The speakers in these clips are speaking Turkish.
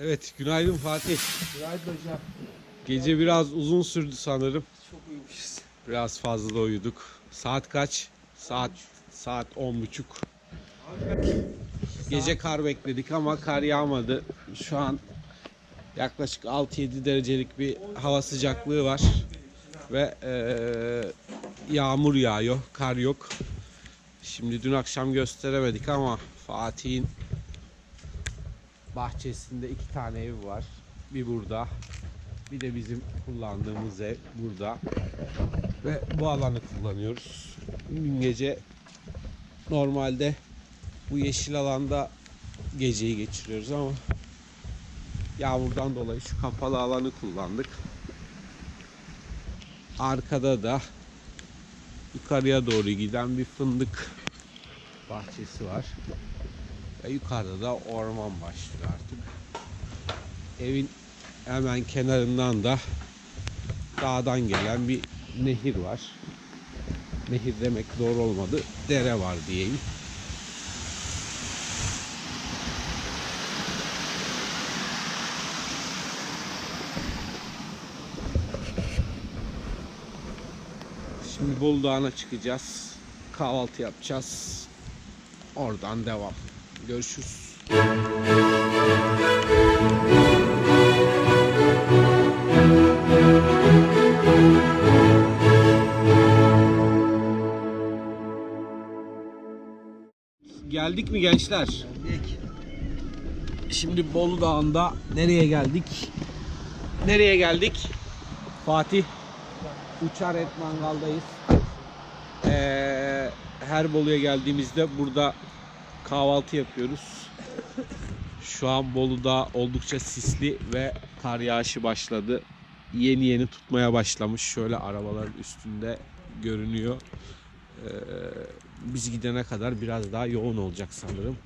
Evet, günaydın Fatih. Günaydın hocam. Gece biraz uzun sürdü sanırım. Çok uyumuşuz. Biraz fazla uyuduk. Saat kaç? Saat saat on buçuk. Gece kar bekledik ama kar yağmadı. Şu an yaklaşık 6-7 derecelik bir hava sıcaklığı var. Ve eee, yağmur yağıyor, kar yok. Şimdi dün akşam gösteremedik ama Fatih'in bahçesinde iki tane ev var. Bir burada, bir de bizim kullandığımız ev burada. Ve bu alanı kullanıyoruz. Dün gece normalde bu yeşil alanda geceyi geçiriyoruz ama yağmurdan dolayı şu kapalı alanı kullandık. Arkada da yukarıya doğru giden bir fındık bahçesi var. Ve yukarıda da orman başlıyor artık. Evin hemen kenarından da dağdan gelen bir nehir var. Nehir demek doğru olmadı. Dere var diyeyim. Şimdi Bolu Dağı'na çıkacağız. Kahvaltı yapacağız. Oradan devam. Görüşürüz. Geldik mi gençler? Geldik. Şimdi Bolu Dağı'nda nereye geldik? Nereye geldik? Fatih. Uçar et mangaldayız. Ee, her Bolu'ya geldiğimizde burada kahvaltı yapıyoruz. Şu an Bolu'da oldukça sisli ve kar yağışı başladı. Yeni yeni tutmaya başlamış. Şöyle arabaların üstünde görünüyor. Ee, biz gidene kadar biraz daha yoğun olacak sanırım.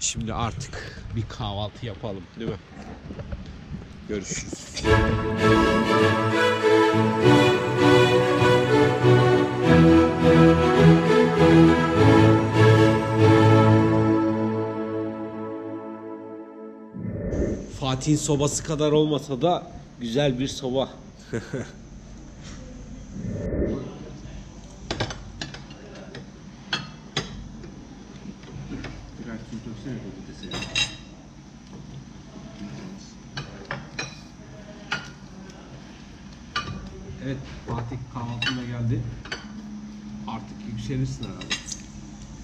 Şimdi artık bir kahvaltı yapalım değil mi? Görüşürüz. Fatih'in sobası kadar olmasa da güzel bir soba. Birer su döksene domatese. Evet Fatih kahvaltına geldi. Artık yükselirsin herhalde.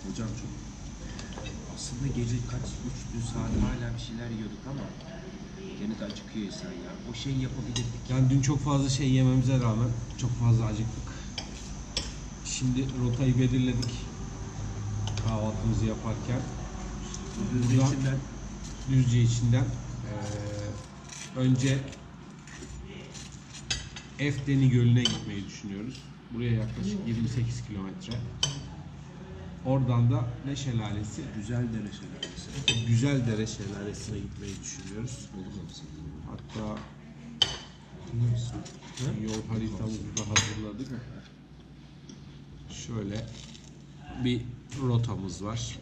Hocam çok aslında gece kaç üçtü saat hala bir şeyler yiyorduk ama acıkıyor insan ya. O şeyi yapabilirdik. Yani dün çok fazla şey yememize rağmen çok fazla acıktık. Şimdi rotayı belirledik. Kahvaltımızı yaparken. Düzce Buradan- içinden Düzce içinden eee, önce Efdeni Gölü'ne gitmeyi düşünüyoruz. Buraya yaklaşık 28 kilometre. Oradan da ne şelalesi? güzel dere şelalesi. Güzel Dere Şelalesi'ne gitmeyi düşünüyoruz. Hatta yol haritamızı da hazırladık. Şöyle bir rotamız var.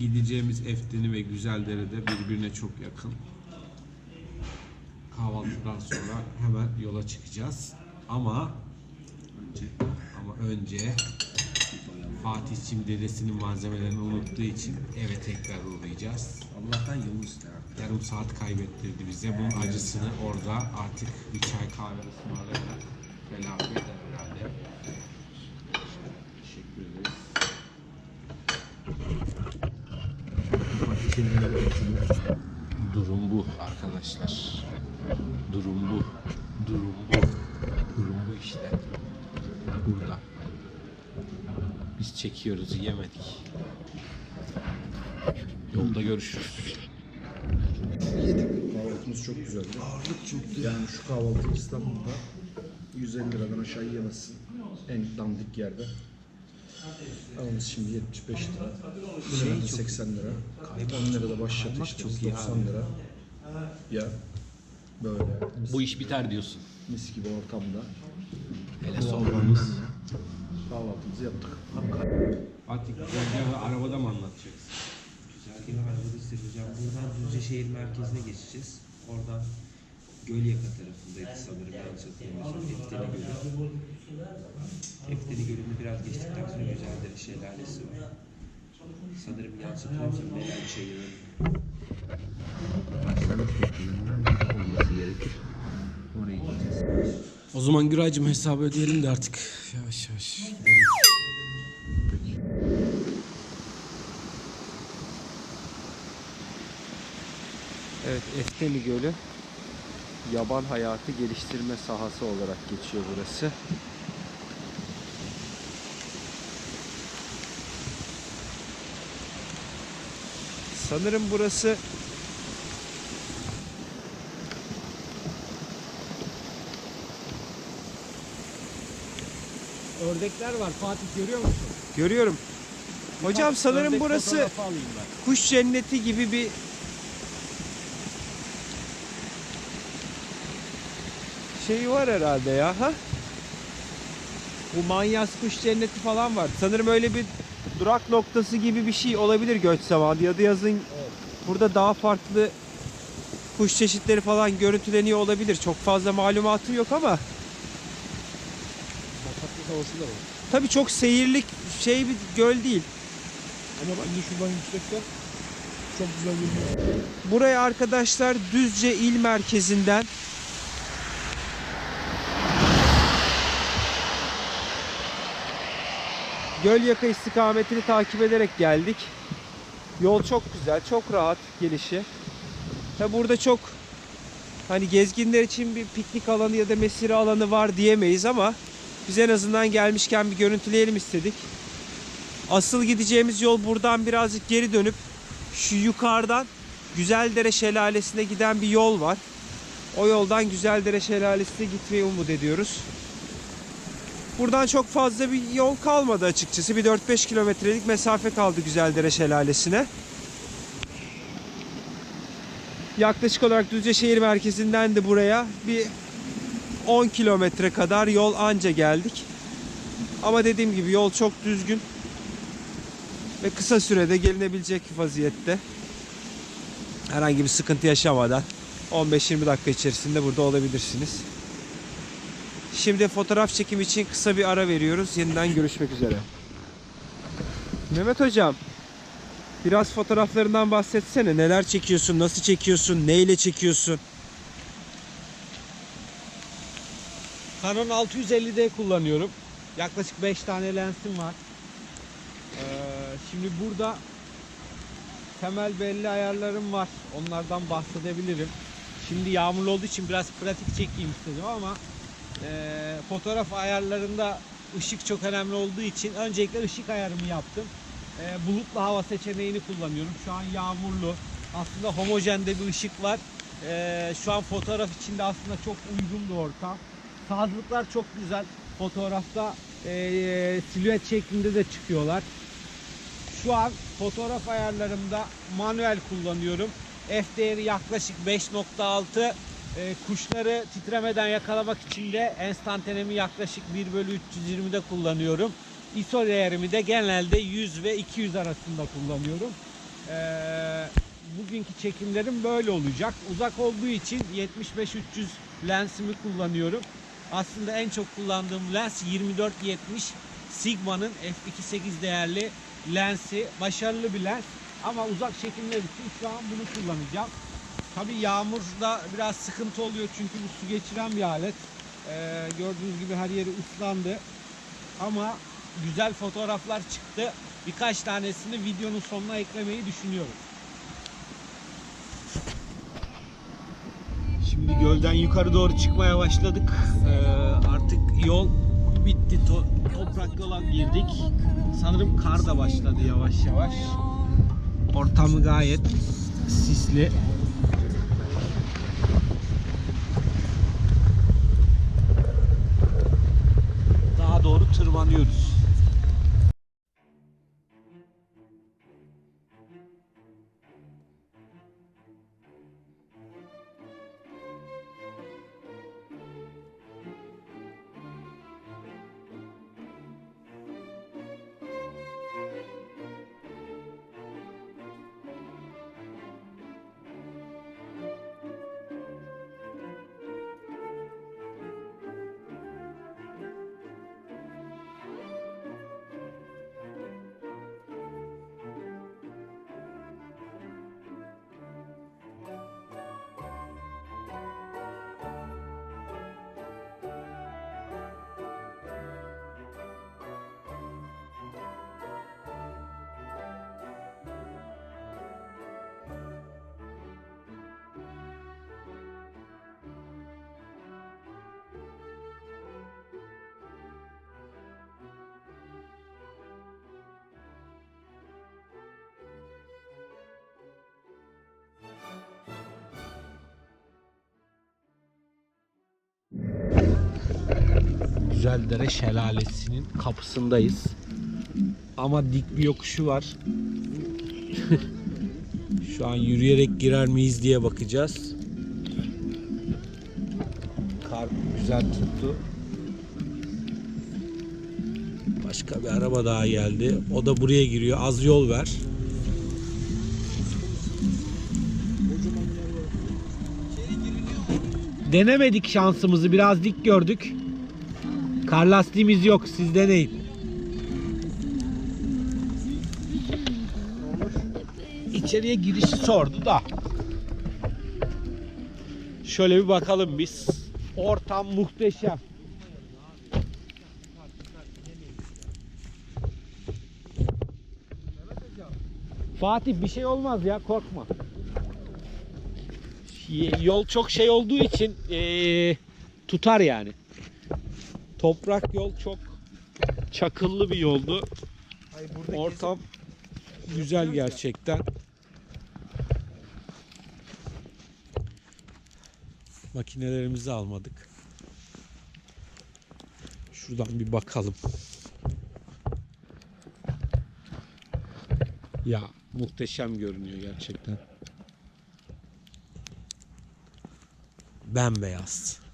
Gideceğimiz Efdeni ve Güzeldere'de birbirine çok yakın. Kahvaltıdan sonra hemen yola çıkacağız. Ama Önce ama önce Fatih'cim dedesinin malzemelerini unuttuğu için eve tekrar uğrayacağız. Allah'tan ister artık. Yarım saat kaybettirdi bize. Bunun acısını orada artık bir çay kahve ısmarlayarak telafi eder herhalde. Teşekkür ederiz. Durum bu arkadaşlar. Durum bu. Durum bu işte. Burada. Biz çekiyoruz, yemedik. Yolda görüşürüz. Yedik. Kahvaltımız çok güzeldi. Ağırlık çöktü. Yani şu kahvaltı İstanbul'da 150 liradan aşağı yiyemezsin. En dandik yerde. Ama biz şimdi 75 lira. Şey 80 lira. 10 lira da başlatı işte. Çok 90 lira. Ya böyle mis, Bu iş biter diyorsun. mis gibi ortamda Hele soframız. Kahvaltımızı yaptık. Güzel ve arabada mı anlatacaksın? Güzel yine arabadayız hocam. Buradan Düzce şehir merkezine geçeceğiz. Oradan Gölyaka tarafındaydı sanırım yanlış hatırlamıyorsam. Efteni Gölü. Efteni Gölü'nü biraz geçtikten sonra Güzeldere Şelalesi var. Sanırım yanlış hatırlamıyorsam Meral Çayırı. Başlangıç noktalarından olması gerekir. Oraya gideceğiz. O zaman Güray'cığım hesabı ödeyelim de artık yavaş yavaş. Evet, Efteni Gölü yaban hayatı geliştirme sahası olarak geçiyor burası. Sanırım burası Ördekler var Fatih görüyor musun? görüyorum. Hocam Bak, sanırım burası kuş cenneti gibi bir şey var herhalde ya. Ha? Bu Manyas kuş cenneti falan var. Sanırım öyle bir durak noktası gibi bir şey olabilir göç zamanı ya da yazın burada daha farklı kuş çeşitleri falan görüntüleniyor olabilir. Çok fazla malumatım yok ama havası da var. tabii çok seyirlik şey bir göl değil. Ama bence şuradan yüksekten çok güzel görünüyor. Buraya arkadaşlar Düzce il merkezinden Gölyaka istikametini takip ederek geldik. Yol çok güzel, çok rahat gelişi. Tabi burada çok hani gezginler için bir piknik alanı ya da mesire alanı var diyemeyiz ama biz en azından gelmişken bir görüntüleyelim istedik. Asıl gideceğimiz yol buradan birazcık geri dönüp şu yukarıdan Güzeldere Şelalesi'ne giden bir yol var. O yoldan Güzeldere Şelalesi'ne gitmeyi umut ediyoruz. Buradan çok fazla bir yol kalmadı açıkçası. Bir 4-5 kilometrelik mesafe kaldı Güzeldere Şelalesi'ne. Yaklaşık olarak Düzce şehir merkezinden de buraya bir 10 kilometre kadar yol anca geldik. Ama dediğim gibi yol çok düzgün ve kısa sürede gelinebilecek vaziyette. Herhangi bir sıkıntı yaşamadan 15-20 dakika içerisinde burada olabilirsiniz. Şimdi fotoğraf çekim için kısa bir ara veriyoruz. Yeniden görüşmek üzere. Mehmet hocam, biraz fotoğraflarından bahsetsene. Neler çekiyorsun, nasıl çekiyorsun, neyle çekiyorsun? Canon 650D kullanıyorum. Yaklaşık 5 tane lensim var. Ee, şimdi burada temel belli ayarlarım var. Onlardan bahsedebilirim. Şimdi yağmurlu olduğu için biraz pratik çekeyim istedim ama e, fotoğraf ayarlarında ışık çok önemli olduğu için öncelikle ışık ayarımı yaptım. E, bulutlu hava seçeneğini kullanıyorum. Şu an yağmurlu. Aslında homojen de bir ışık var. E, şu an fotoğraf içinde aslında çok uygun bir ortam. Sazlıklar çok güzel. Fotoğrafta e, silüet şeklinde de çıkıyorlar. Şu an fotoğraf ayarlarımda manuel kullanıyorum. F değeri yaklaşık 5.6. E, kuşları titremeden yakalamak için de enstantanemi yaklaşık 1 bölü 320'de kullanıyorum. ISO değerimi de genelde 100 ve 200 arasında kullanıyorum. E, bugünkü çekimlerim böyle olacak. Uzak olduğu için 75-300 lensimi kullanıyorum. Aslında en çok kullandığım lens 24-70 Sigma'nın f2.8 değerli lensi. Başarılı bir lens ama uzak çekimler için şu an bunu kullanacağım. Tabi yağmurda biraz sıkıntı oluyor çünkü bu su geçiren bir alet. Ee, gördüğünüz gibi her yeri ıslandı. Ama güzel fotoğraflar çıktı. Birkaç tanesini videonun sonuna eklemeyi düşünüyorum. Şimdi gölden yukarı doğru çıkmaya başladık. Ee, artık yol bitti. To- toprak yola girdik. Sanırım kar da başladı yavaş yavaş. Ortamı gayet sisli. Daha doğru tırmanıyoruz. Güzeldere Şelalesi'nin kapısındayız. Ama dik bir yokuşu var. Şu an yürüyerek girer miyiz diye bakacağız. Kar güzel tuttu. Başka bir araba daha geldi. O da buraya giriyor. Az yol ver. Denemedik şansımızı. Biraz dik gördük. Kar lastiğimiz yok. Siz deneyin. İçeriye girişi sordu da. Şöyle bir bakalım biz. Ortam muhteşem. Fatih bir şey olmaz ya korkma. Yol çok şey olduğu için eee, tutar yani. Toprak yol çok çakıllı bir yoldu. Ortam güzel gerçekten. Makinelerimizi almadık. Şuradan bir bakalım. Ya muhteşem görünüyor gerçekten. Bembeyaz.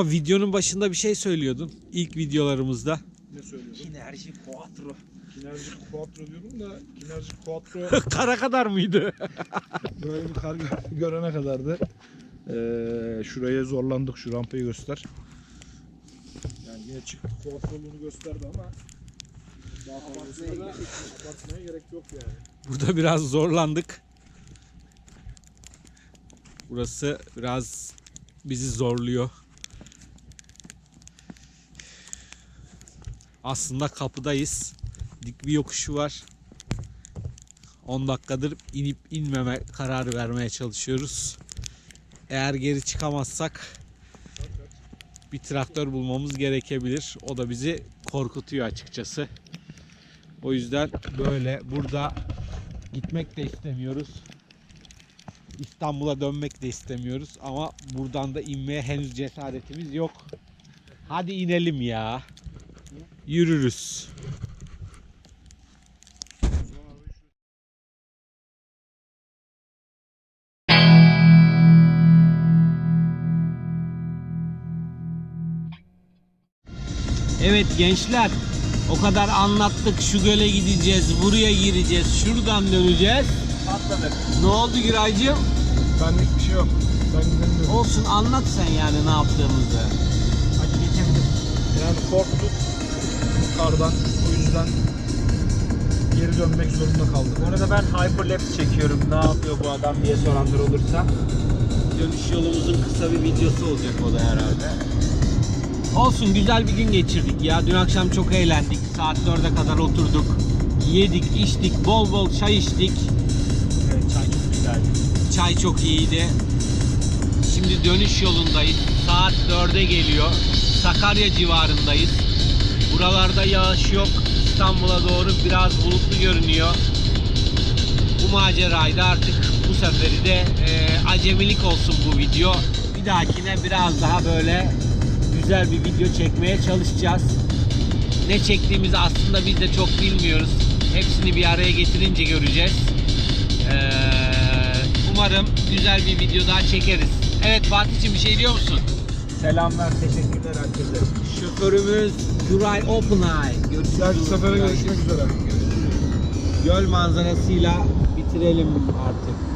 Ama videonun başında bir şey söylüyordun. İlk videolarımızda. ne söylüyorum? Kinerji Quattro. Kinerji Quattro diyorum da Kinerji Quattro Kara kadar mıydı? böyle bir kar gö- görene kadar da eee, şuraya zorlandık. Şu rampayı göster. Yani yine çıktık Quattro'luğunu gösterdi ama daha fazlasına da abartmaya gerek yok yani. Burada biraz zorlandık. Burası biraz bizi zorluyor. Aslında kapıdayız. Dik bir yokuşu var. 10 dakikadır inip inmeme kararı vermeye çalışıyoruz. Eğer geri çıkamazsak bir traktör bulmamız gerekebilir. O da bizi korkutuyor açıkçası. O yüzden böyle burada gitmek de istemiyoruz. İstanbul'a dönmek de istemiyoruz ama buradan da inmeye henüz cesaretimiz yok. Hadi inelim ya. Yürürüz. Evet gençler o kadar anlattık şu göle gideceğiz buraya gireceğiz şuradan döneceğiz. Atladık. Ne oldu Giraycığım? Benlik bir şey yok. Ben gidemiyorum. Olsun anlat sen yani ne yaptığımızı. Hadi geçelim. Yani korktuk kardan. O yüzden geri dönmek zorunda kaldık. Bu arada ben hyperlapse çekiyorum. Ne yapıyor bu adam diye soranlar olursa. Dönüş yolumuzun kısa bir videosu olacak o da herhalde. Olsun güzel bir gün geçirdik ya. Dün akşam çok eğlendik. Saat 4'e kadar oturduk. Yedik, içtik, bol bol çay içtik. Evet, çay çok güzeldi. Çay çok iyiydi. Şimdi dönüş yolundayız. Saat 4'e geliyor. Sakarya civarındayız. Buralarda yağış yok. İstanbul'a doğru biraz bulutlu görünüyor. Bu macerayı da artık bu seferi de e, acemilik olsun bu video. Bir dahakine biraz daha böyle güzel bir video çekmeye çalışacağız. Ne çektiğimizi aslında biz de çok bilmiyoruz. Hepsini bir araya getirince göreceğiz. Ee, umarım güzel bir video daha çekeriz. Evet Fatih'ciğim bir şey diyor musun? Selamlar, teşekkürler herkese. Şoförümüz Duray Openay. Görüşürüz. Dahaki sefere görüşmek üzere. Göl manzarasıyla bitirelim artık.